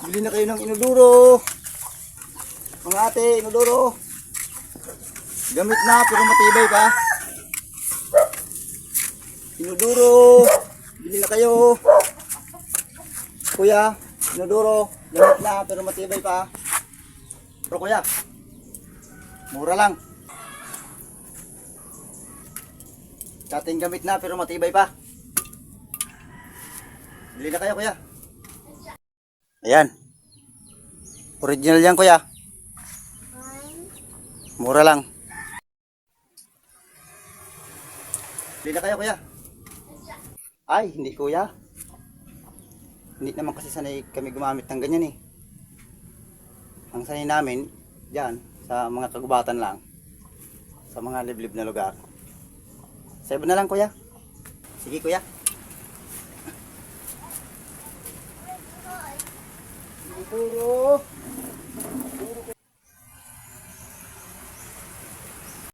Bili na kayo ng inodoro. Mga ate, inodoro. Gamit na pero matibay pa. Inodoro. Bili na kayo. Kuya, inodoro. Gamit na pero matibay pa. Pero kuya, mura lang. Dating gamit na pero matibay pa. Bili na kayo kuya. Ayan. Original yan kuya. Mura lang. Bili na kayo kuya. Ay, hindi kuya. Hindi naman kasi sanay kami gumamit ng ganyan eh. Ang sanay namin, dyan, sa mga kagubatan lang. Sa mga liblib na lugar. Save na lang kuya. Sige kuya. Puro.